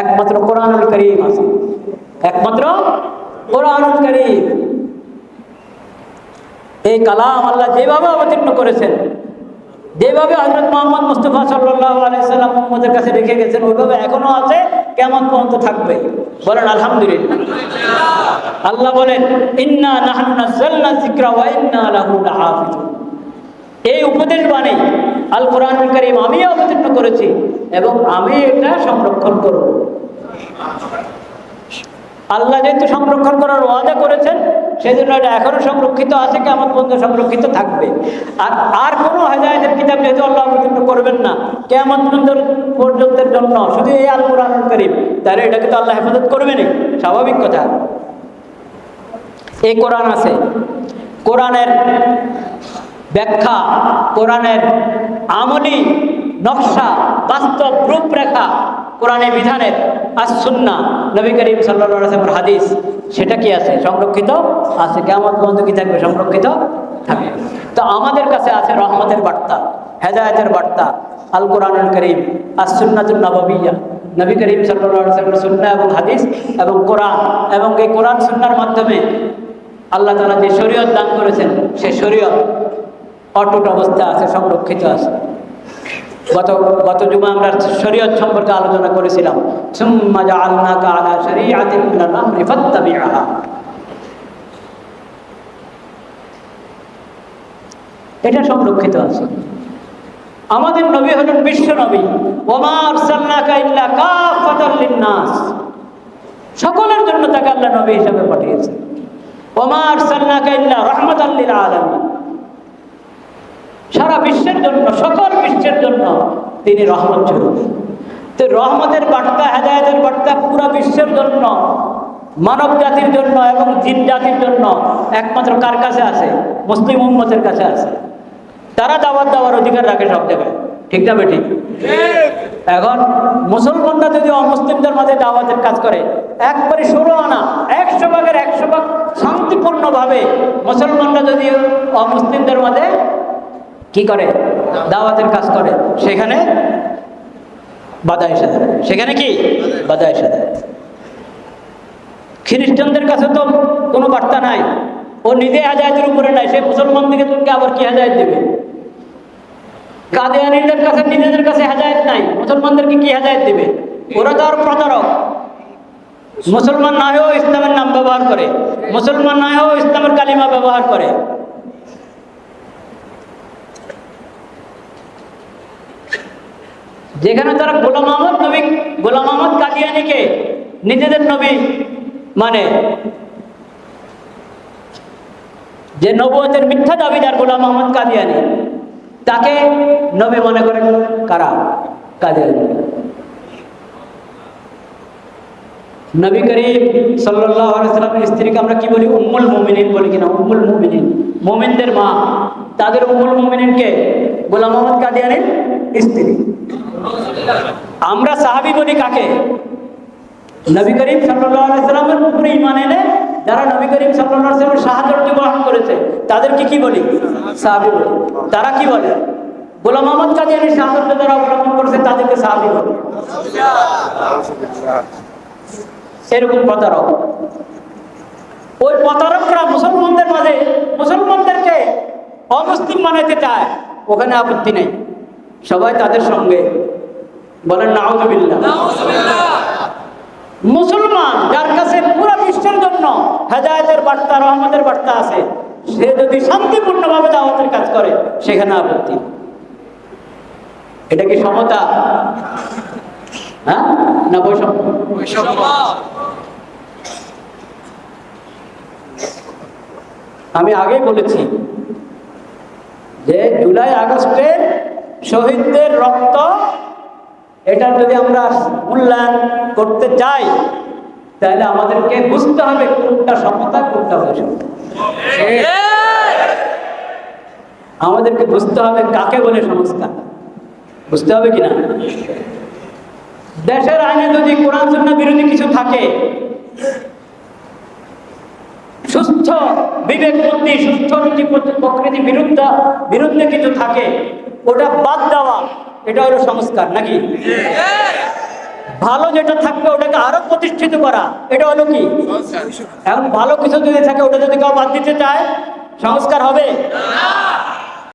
একমাত্র কোরআনুল করিম আছে। একমাত্র কোরআনুল করিম। এই কালাম আল্লাহ যেভাবে অবতীর্ণ করেছেন, যেভাবে হজরত মোহাম্মদ মুস্তফা সাল্লাহ আলাইসাল্লাম কাছে রেখে গেছেন, ওইভাবে এখনও আছে, কেমন পর্যন্ত থাকবে? বলেন, আলহামদুলিল্লাহ। আল্লাহ বলেন, ইন্না ইন্না লাহু লাহাফিজুন। এই উপদেশ বাণী আল কোরআনুল কারীম আমি অবতীর্ণ করেছি এবং আমি এটা সংরক্ষণ করব। আল্লাহ যেহেতু সংরক্ষণ করার ওয়াদা করেছেন সেই জন্য এটা এখনও সংরক্ষিত আছে, কেমন পর্যন্ত সংরক্ষিত থাকবে। আর আর কোনো হেদায়তের কিতাব যেহেতু আল্লাহ অবতীর্ণ করবেন না, কেমন পর্যন্তের জন্য শুধু এই আল কোরআনুল কারীম, তাহলে এটাকে তো আল্লাহ হেফাজত করবেনই, স্বাভাবিক কথা। এই কোরআন আছে। কোরআনের ব্যাখ্যা, কোরআনের আমলি, নকশা, বাস্তব রূপরেখা, কোরআনের বিধানের আর সুন্না নবী করিম সাল্লামের হাদিস, সেটা কি আছে? সংরক্ষিত আছে। কেমন বন্ধু কি থাকবে? সংরক্ষিত থাকবে। তো আমাদের কাছে আছে রহমতের বার্তা, হেদায়তের বার্তা আল কোরআনুল করিম আর সুন্নাতুল নবাবিয়া। নবী করিম সাল্লামের সুন্না এবং হাদিস এবং কোরআন এবং এই কোরআন সুন্নার মাধ্যমে আল্লাহ তালা যে শরীয়ত দান করেছেন, সে শরীয়ত অটুট অবস্থা আছে, সংরক্ষিত আছে। গত গত জুমা আমরা শরীয়ত সম্পর্কে আলোচনা করেছিলাম এটা সংরক্ষিত আছে। আমাদের নবী হলেন বিশ্ব নবী ওমা আরসালনাকা ইল্লা লিন-নাস। সকলের জন্য তাকে আল্লাহ নবী হিসাবে পাঠিয়েছেন। ওমা আরসালনাকা ইল্লা রাহমাতাল লিল আলামিন সারা বিশ্বের জন্য, সকল বিশ্বের জন্য তিনি রহমত স্বরূপ। তো রহমতের বার্তা, হেদায়তের বার্তা পুরো বিশ্বের জন্য, মানব জাতির জন্য এবং জিন জাতির জন্য একমাত্র কার কাছে আছে? মুসলিম উম্মতের কাছে আছে। তারা দাওয়াত দেওয়ার অধিকার রাখে সব জায়গায়। ঠিক না বেঠিক? এখন মুসলমানরা যদি অমুসলিমদের মাঝে দাওয়াতের কাজ করে, একবারে ষোলো আনা, একশো ভাগের একশো ভাগ শান্তিপূর্ণভাবে মুসলমানরা যদি অমুসলিমদের মাঝে কি করে? দাওয়াতের কাজ করে। সেখানে বাধা এসে দেয় সেখানে কি? বাধা এসে দেয় খ্রিস্টানদের কাছে তো কোনো বার্তা নাই। ও নিজে হাজায়তের উপরে নাই। সে মুসলমান দিকে তোকে আবার কি হাজায়ত দেবে? কাদিয়ানিদের কাছে নিজেদের কাছে হাজায়ত নাই। মুসলমানদেরকে কি হাজায়ত দেবে? ওরা তো আর প্রতারক। মুসলমান না হয়েও ইসলামের নাম ব্যবহার করে। মুসলমান না হয়েও ইসলামের কালিমা ব্যবহার করে। যেখানে তারা গোলাম আহমদ নবী, গোলাম আহমদ কাদিয়ানিকে নিজেদের নবী মানে যে নবুয়তের মিথ্যা দাবিদার গোলাম আহমদ কাদিয়ানি, তাকে নবী মনে করেন কারা? কাদিয়ানি। নবী করিম সাল্লাহ সাল্লামের স্ত্রীকে আমরা কি বলি? উম্মুল মুমিনিন বলি কিনা? উম্মুল মুমিনিন। মোমিনদের মা। তাদের উম্মুল মুমিনিনকে গোলাম আহমদ কাদিয়ানির স্ত্রী। আমরা সাহাবি বলি কাকে? নবী করিম সাল্লামের উপরে ইমান এনে যারা নবী করিম সাল্লামের সাহায্য গ্রহণ করেছে, তাদেরকে কি বলি? সাহাবি বলি। তারা কি বলে? গোলাম আহমদ কাদিয়ানির সাহায্য যারা অবলম্বন করেছে, তাদেরকে সাহাবি বলে। এরকম প্রতারক। ওই প্রতারকরা মুসলমানদের মাঝে মুসলমানদেরকে অমুসলিম বানাইতে চায় ওখানে আপত্তি নেই। সবাই তাদের সঙ্গে। বলেন নাউজুবিল্লাহ। মুসলমান যার কাছে পুরো বিশ্বের জন্য হেদায়তের বার্তা রহমতের বার্তা আছে সে যদি শান্তিপূর্ণভাবে দাওয়াতের কাজ করে সেখানে আপত্তি। এটা কি সমতা? হ্যাঁ? না বৈষম্য? বৈষম্য। আমি আগেই বলেছি যে জুলাই আগস্টে শহীদদের রক্ত, এটা যদি আমরা মূল্যায়ন করতে চাই, তাহলে আমাদেরকে বুঝতে হবে কোনটা সমতা কোনটা বৈষম্য আমাদেরকে বুঝতে হবে কাকে বলে সংস্কার। বুঝতে হবে কিনা? দেশের আইনে যদি কোরআন বিরোধী কিছু থাকে সুস্থ বিবেক বুদ্ধি সুস্থ রুচি প্রকৃতি বিরুদ্ধ বিরুদ্ধে কিছু থাকে ওটা বাদ দেওয়া এটা হলো সংস্কার নাকি? ভালো যেটা থাকবে ওটাকে আরও প্রতিষ্ঠিত করা এটা হলো কি? এখন ভালো কিছু যদি থাকে ওটা যদি কেউ বাদ দিতে চায় সংস্কার হবে?